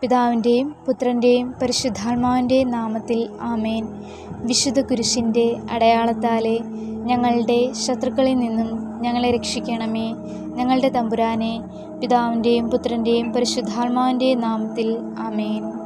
പിതാവിന്റെയും പുത്രന്റെയും പരിശുദ്ധാത്മാവിന്റെയും നാമത്തിൽ ആമേൻ. വിശുദ്ധ കുരിശിന്റെ അടയാളത്താലെ ഞങ്ങളുടെ ശത്രുക്കളിൽ നിന്നും ഞങ്ങളെ രക്ഷിക്കണമേ. ഞങ്ങളുടെ തമ്പുരാനെ പിതാവിന്റെയും പുത്രന്റെയും പരിശുദ്ധാത്മാവിന്റെയും നാമത്തിൽ ആമേൻ.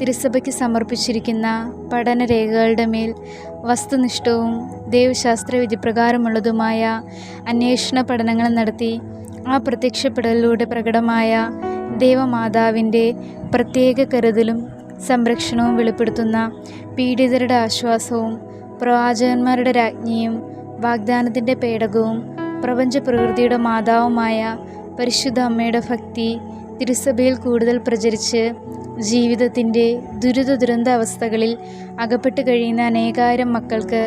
തിരുസഭയ്ക്ക് സമർപ്പിച്ചിരിക്കുന്ന പഠനരേഖകളുടെ മേൽ വസ്തുനിഷ്ഠവും ദൈവശാസ്ത്ര വിധിപ്രകാരമുള്ളതുമായ അന്വേഷണ പഠനങ്ങൾ നടത്തി ആ പ്രത്യക്ഷപ്പെടലിലൂടെ പ്രകടമായ ദേവമാതാവിന്റെ പ്രത്യേക കരുതലും സംരക്ഷണവും വെളിപ്പെടുത്തുന്ന പീഡിതരുടെ ആശ്വാസവും പ്രവാചകന്മാരുടെ രാജ്ഞിയും വാഗ്ദാനത്തിന്റെ പേടകവും പ്രപഞ്ച പ്രകൃതിയുടെ മാതാവുമായ പരിശുദ്ധ അമ്മയുടെ ഭക്തി തിരുസഭയിൽ കൂടുതൽ പ്രചരിച്ച് ജീവിതത്തിന്റെ ദുരിത ദുരന്ത അവസ്ഥകളിൽ അകപ്പെട്ട് കഴിയുന്ന അനേകായിരം മക്കൾക്ക്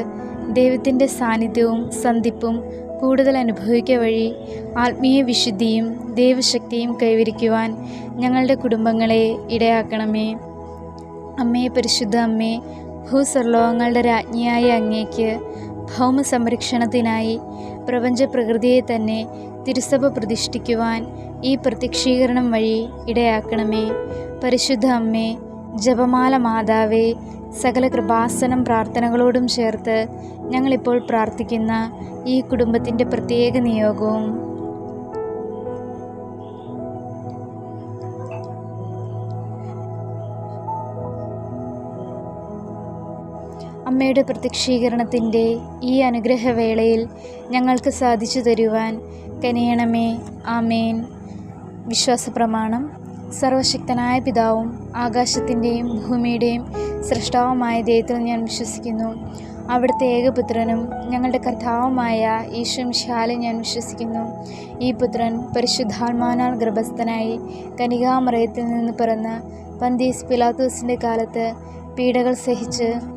ദൈവത്തിന്റെ സാന്നിധ്യവും സന്ധിപ്പും കൂടുതൽ അനുഭവിക്കുക വഴി ആത്മീയ വിശുദ്ധിയും ദൈവശക്തിയും കൈവരിക്കുവാൻ ഞങ്ങളുടെ കുടുംബങ്ങളെ ഇടയാക്കണമേ. അമ്മേ പരിശുദ്ധ അമ്മേ ഭൂസ്വർലോകങ്ങളുടെ രാജ്ഞിയായ അങ്ങേക്ക് ഭൗമ സംരക്ഷണത്തിനായി പ്രപഞ്ച പ്രകൃതിയെ തന്നെ തിരുസഭ പ്രതിഷ്ഠിക്കുവാൻ ഈ പ്രത്യക്ഷീകരണം വഴി ഇടയാക്കണമേ. പരിശുദ്ധ അമ്മേ ജപമാല മാതാവേ സകല കൃപാസനം പ്രാർത്ഥനകളോടും ചേർത്ത് ഞങ്ങളിപ്പോൾ പ്രാർത്ഥിക്കുന്ന ഈ കുടുംബത്തിന്റെ പ്രത്യേക നിയോഗവും അമ്മയുടെ പ്രത്യക്ഷീകരണത്തിന്റെ ഈ അനുഗ്രഹവേളയിൽ ഞങ്ങൾക്ക് സാധിച്ചു തരുവാൻ കനിയണമേ. ആമേൻ. വിശ്വാസപ്രമാണം. സർവശക്തനായ പിതാവും ആകാശത്തിന്റെയും ഭൂമിയുടെയും സൃഷ്ടാവുമായ ദൈവത്തിൽ ഞാൻ വിശ്വസിക്കുന്നു. അവിടുത്തെ ഏകപുത്രനും ഞങ്ങളുടെ കർത്താവുമായ ശാലെ ഞാൻ വിശ്വസിക്കുന്നു. ഈ പുത്രൻ പരിശുദ്ധാത്മാനാൽ ഗർഭസ്ഥനായി കനികാമറയത്തിൽ നിന്ന് പിറന്ന് പന്തീസ് പിലാത്തോസിന്റെ കാലത്ത് പീഡകൾ സഹിച്ച്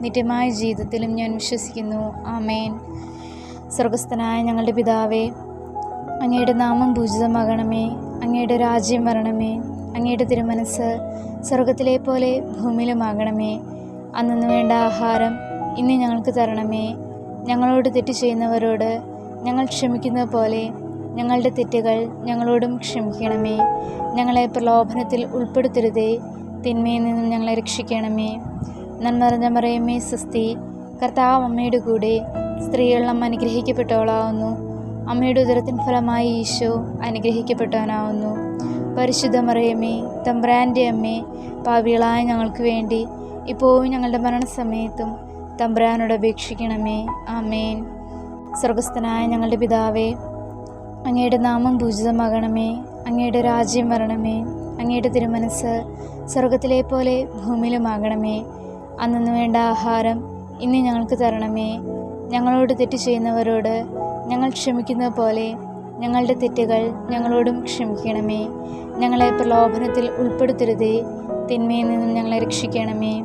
നിത്യമായ ജീവിതത്തിലും ഞാൻ വിശ്വസിക്കുന്നു. ആമേൻ. സ്വർഗസ്ഥനായ ഞങ്ങളുടെ പിതാവേ അങ്ങയുടെ നാമം പൂജിതമാകണമേ അങ്ങയുടെ രാജ്യം വരണമേ അങ്ങയുടെ തിരുമനസ് സ്വർഗത്തിലെ പോലെ ഭൂമിയിലുമാകണമേ. അന്നു വേണ്ട ആഹാരം ഇന്ന് ഞങ്ങൾക്ക് തരണമേ. ഞങ്ങളോട് തെറ്റ് ചെയ്യുന്നവരോട് ഞങ്ങൾ ക്ഷമിക്കുന്നത് പോലെ ഞങ്ങളുടെ തെറ്റുകൾ ഞങ്ങളോടും ക്ഷമിക്കണമേ. ഞങ്ങളെ പ്രലോഭനത്തിൽ ഉൾപ്പെടുത്തരുതേ. തിന്മയിൽ നിന്നും ഞങ്ങളെ രക്ഷിക്കണമേ. നന്മറിഞ്ഞ മറിയമ്മേ സ്വസ്തി കർത്താവ് അമ്മയുടെ കൂടെ സ്ത്രീകളെല്ലാം അനുഗ്രഹിക്കപ്പെട്ടവളാവുന്നു. അമ്മയുടെ ഉദരത്തിൻ ഫലമായി ഈശോ അനുഗ്രഹിക്കപ്പെട്ടവനാവുന്നു. പരിശുദ്ധ മറിയമ്മേ തമ്പ്രാന്റെ അമ്മേ പാവികളായ ഞങ്ങൾക്ക് വേണ്ടി ഇപ്പോഴും ഞങ്ങളുടെ മരണസമയത്തും തമ്പ്രാനോട് അപേക്ഷിക്കണമേ. ആമേൻ. സ്വർഗസ്ഥനായ ഞങ്ങളുടെ പിതാവേ അങ്ങയുടെ നാമം പൂജിതമാകണമേ. അങ്ങയുടെ രാജ്യം വരണമേ. അങ്ങയുടെ തിരുമനസ് സ്വർഗത്തിലെ പോലെ ഭൂമിയിലുമാകണമേ. അന്നു വേണ്ട ആഹാരം ഇന്ന് ഞങ്ങൾക്ക് തരണമേ. ഞങ്ങളോട് തെറ്റ് ചെയ്യുന്നവരോട് ഞങ്ങൾ ക്ഷമിക്കുന്നത് പോലെ ഞങ്ങളുടെ തെറ്റുകൾ ഞങ്ങളോടും ക്ഷമിക്കണമേ. ഞങ്ങളെ പ്രലോഭനത്തിൽ ഉൾപ്പെടുത്തരുതേ. തിന്മയിൽ നിന്നും ഞങ്ങളെ രക്ഷിക്കണമേ.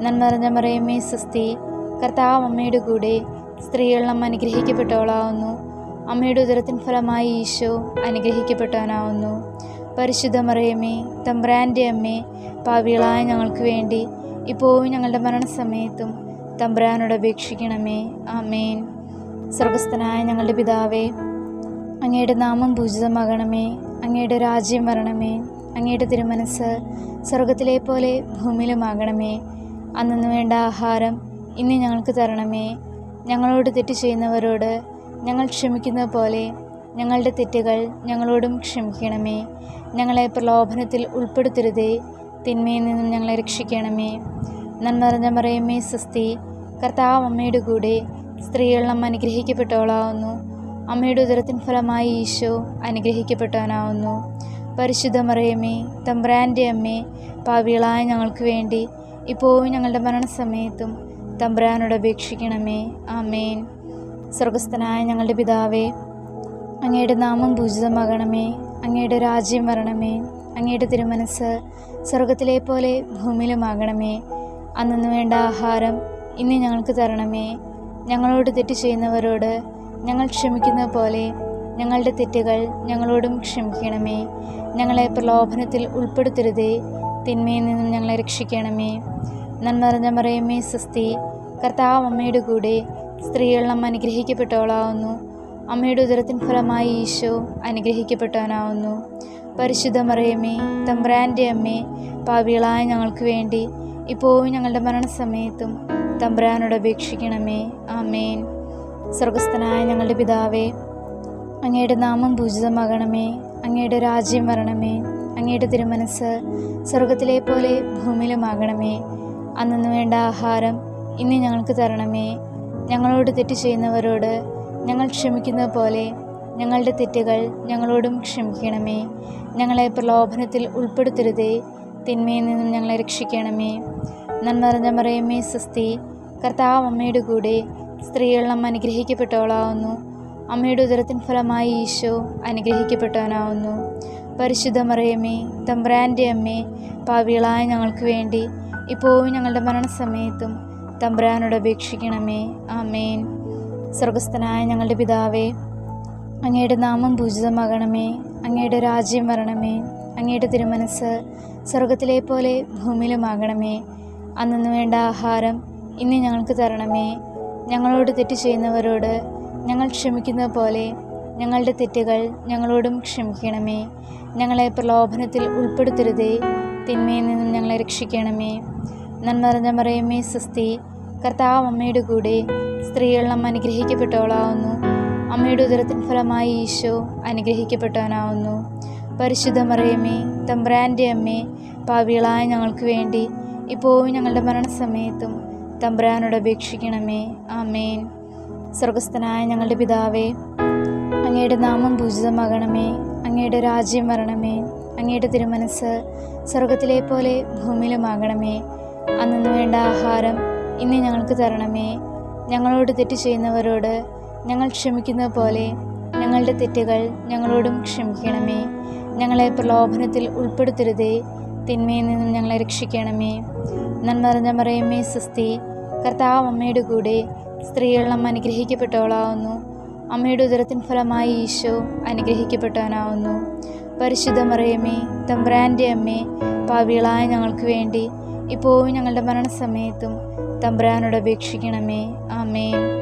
നന്മറിഞ്ഞ മറിയമ്മേ സ്വസ്തി കർത്താവ് അമ്മയുടെ കൂടെ സ്ത്രീകളിലും അനുഗ്രഹിക്കപ്പെട്ടവളാവുന്നു. അമ്മയുടെ ഉദരത്തിൻ ഫലമായി ഈശോ അനുഗ്രഹിക്കപ്പെട്ടവനാവുന്നു. പരിശുദ്ധ മറിയമ്മേ തമ്പ്രാന്റെ അമ്മേ പാവികളായ ഞങ്ങൾക്ക് വേണ്ടി ഇപ്പോഴും ഞങ്ങളുടെ മരണസമയത്തും തമ്പുരാനോട് അപേക്ഷിക്കണമേ. ആമേൻ. സ്വർഗസ്ഥനായ ഞങ്ങളുടെ പിതാവേ അങ്ങയുടെ നാമം പൂജിതമാകണമേ. അങ്ങയുടെ രാജ്യം വരണമേ. അങ്ങയുടെ തിരുമനസ് സ്വർഗത്തിലെ പോലെ ഭൂമിയിലുമാകണമേ. അന്നു വേണ്ട ആഹാരം ഇന്ന് ഞങ്ങൾക്ക് തരണമേ. ഞങ്ങളോട് തെറ്റ് ചെയ്യുന്നവരോട് ഞങ്ങൾ ക്ഷമിക്കുന്ന പോലെ ഞങ്ങളുടെ തെറ്റുകൾ ഞങ്ങളോടും ക്ഷമിക്കണമേ. ഞങ്ങളെ പ്രലോഭനത്തിൽ ഉൾപ്പെടുത്തരുതേ. തിന്മയിൽ നിന്നും ഞങ്ങളെ രക്ഷിക്കണമേ. നന്മ നിറഞ്ഞ മറിയമ്മേ സ്വസ്തി കർത്താവ് അമ്മയുടെ കൂടെ സ്ത്രീകൾ അമ്മ അനുഗ്രഹിക്കപ്പെട്ടവളാവുന്നു. അമ്മയുടെ ഉദരത്തിൻ ഫലമായി ഈശോ അനുഗ്രഹിക്കപ്പെട്ടവനാവുന്നു. പരിശുദ്ധ മറിയമ്മേ തമ്പ്രാന്റെ അമ്മേ പാവികളായ ഞങ്ങൾക്ക് വേണ്ടി ഇപ്പോഴും ഞങ്ങളുടെ മരണസമയത്തും തമ്പ്രാനോട് അപേക്ഷിക്കണമേ. ആമേൻ. സ്വർഗസ്ഥനായ ഞങ്ങളുടെ പിതാവേ അങ്ങയുടെ നാമം പൂജിതമാകണമേ. അങ്ങയുടെ രാജ്യം വരണമേ. അങ്ങയുടെ തിരുമനസ് സ്വർഗത്തിലെ പോലെ ഭൂമിയിലുമാകണമേ. അന്നു വേണ്ട ആഹാരം ഇന്ന് ഞങ്ങൾക്ക് തരണമേ. ഞങ്ങളോട് തെറ്റ് ചെയ്യുന്നവരോട് ഞങ്ങൾ ക്ഷമിക്കുന്ന പോലെ ഞങ്ങളുടെ തെറ്റുകൾ ഞങ്ങളോടും ക്ഷമിക്കണമേ. ഞങ്ങളെ പ്രലോഭനത്തിൽ ഉൾപ്പെടുത്തരുതേ. തിന്മയിൽ നിന്നും ഞങ്ങളെ രക്ഷിക്കണമേ. നന്മ നിറഞ്ഞ മറിയമ്മേ സ്വസ്തി കർത്താവ് അമ്മയുടെ കൂടെ സ്ത്രീകളിൽ അമ്മ അനുഗ്രഹിക്കപ്പെട്ടവളാവുന്നു. അമ്മയുടെ ഉദരത്തിൻ ഫലമായി ഈശോ അനുഗ്രഹിക്കപ്പെട്ടവനാവുന്നു. പരിശുദ്ധ മറിയമ്മേ തമ്പ്രാന്റെ അമ്മേ പാവികളായ ഞങ്ങൾക്ക് വേണ്ടി ഇപ്പോഴും ഞങ്ങളുടെ മരണസമയത്തും തമ്പ്രാനോട് അപേക്ഷിക്കണമേ. ആമേൻ. സ്വർഗസ്ഥനായ ഞങ്ങളുടെ പിതാവേ അങ്ങയുടെ നാമം പൂജിതമാകണമേ അങ്ങയുടെ രാജ്യം വരണമേ അങ്ങയുടെ തിരുമനസ് സ്വർഗത്തിലെ പോലെ ഭൂമിയിലുമാകണമേ. അന്നു വേണ്ട ആഹാരം ഇന്ന് ഞങ്ങൾക്ക് തരണമേ. ഞങ്ങളോട് തെറ്റ് ചെയ്യുന്നവരോട് ഞങ്ങൾ ക്ഷമിക്കുന്ന പോലെ ഞങ്ങളുടെ തെറ്റുകൾ ഞങ്ങളോടും ക്ഷമിക്കണമേ. ഞങ്ങളെ പ്രലോഭനത്തിൽ ഉൾപ്പെടുത്തരുതേ. തിന്മയിൽ നിന്നും ഞങ്ങളെ രക്ഷിക്കണമേ. നന്മ നിറഞ്ഞ മറിയമ്മേ സ്വസ്തി കർത്താവ് അമ്മയുടെ കൂടെ സ്ത്രീകൾ നാം അനുഗ്രഹിക്കപ്പെട്ടവളാവുന്നു. അമ്മയുടെ ഉദരത്തിൻ ഫലമായി ഈശോ അനുഗ്രഹിക്കപ്പെട്ടവനാവുന്നു. പരിശുദ്ധ മറിയമ്മേ തമ്പ്രാന്റെ അമ്മേ പാവികളായ ഞങ്ങൾക്ക് വേണ്ടി ഇപ്പോഴും ഞങ്ങളുടെ മരണസമയത്തും തമ്പ്രാനോട് അപേക്ഷിക്കണമേ. ആമേൻ. സ്വർഗസ്ഥനായ ഞങ്ങളുടെ പിതാവേ അങ്ങയുടെ നാമം പൂജിതമാകണമേ. അങ്ങയുടെ രാജ്യം വരണമേ. അങ്ങയുടെ തിരുമനസ് സ്വർഗത്തിലെ പോലെ ഭൂമിയിലുമാകണമേ. അന്നു വേണ്ട ആഹാരം ഇന്ന് ഞങ്ങൾക്ക് തരണമേ. ഞങ്ങളോട് തെറ്റ് ചെയ്യുന്നവരോട് ഞങ്ങൾ ക്ഷമിക്കുന്ന പോലെ ഞങ്ങളുടെ തെറ്റുകൾ ഞങ്ങളോടും ക്ഷമിക്കണമേ. ഞങ്ങളെ പ്രലോഭനത്തിൽ ഉൾപ്പെടുത്തരുതേ. തിന്മയിൽ നിന്നും ഞങ്ങളെ രക്ഷിക്കണമേ. നന്മ നിറഞ്ഞ മറിയമ്മേ സ്വസ്തി. കർത്താവ് അമ്മയുടെ കൂടെ സ്ത്രീകളെല്ലാം അനുഗ്രഹിക്കപ്പെട്ടവളാവുന്നു. അമ്മയുടെ ഉദരത്തിൻ ഫലമായി ഈശോ അനുഗ്രഹിക്കപ്പെട്ടവനാവുന്നു. പരിശുദ്ധ മറിയമ്മേ തമ്പ്രാന്റെ അമ്മേ പാവികളായ ഞങ്ങൾക്ക് വേണ്ടി ഇപ്പോഴും ഞങ്ങളുടെ മരണസമയത്തും തമ്പ്രാനോട് അപേക്ഷിക്കണമേ. ആമേൻ. സ്വർഗസ്ഥനായ ഞങ്ങളുടെ പിതാവേ അങ്ങയുടെ നാമം പൂജിതമാകണമേ. അങ്ങയുടെ രാജ്യം വരണമേ. അങ്ങയുടെ തിരുമനസ് സ്വർഗത്തിലെ പോലെ ഭൂമിയിലുമാകണമേ. അന്നു വേണ്ട ആഹാരം ഇന്ന് ഞങ്ങൾക്ക് തരണമേ. ഞങ്ങളോട് തെറ്റ് ചെയ്യുന്നവരോട് ഞങ്ങൾ ക്ഷമിക്കുന്നത് പോലെ ഞങ്ങളുടെ തെറ്റുകൾ ഞങ്ങളോടും ക്ഷമിക്കണമേ. ഞങ്ങളെ പ്രലോഭനത്തിൽ ഉൾപ്പെടുത്തരുതേ. തിന്മയിൽ നിന്നും ഞങ്ങളെ രക്ഷിക്കണമേ. നന്മ നിറഞ്ഞ മറിയമ്മേ സ്വസ്തി കർത്താവ് അമ്മയുടെ കൂടെ സ്ത്രീകളെല്ലാം അനുഗ്രഹിക്കപ്പെട്ടവളാവുന്നു. അമ്മയുടെ ഉദരത്തിൻ ഫലമായി ഈശോ അനുഗ്രഹിക്കപ്പെട്ടവനാവുന്നു. പരിശുദ്ധ മറിയമ്മേ തമ്പ്രാന്റെ അമ്മേ പാവികളായ ഞങ്ങൾക്ക് വേണ്ടി ഇപ്പോഴും ഞങ്ങളുടെ മരണസമയത്തും തമ്പ്രാനോട് അപേക്ഷിക്കണമേ. ആമേൻ.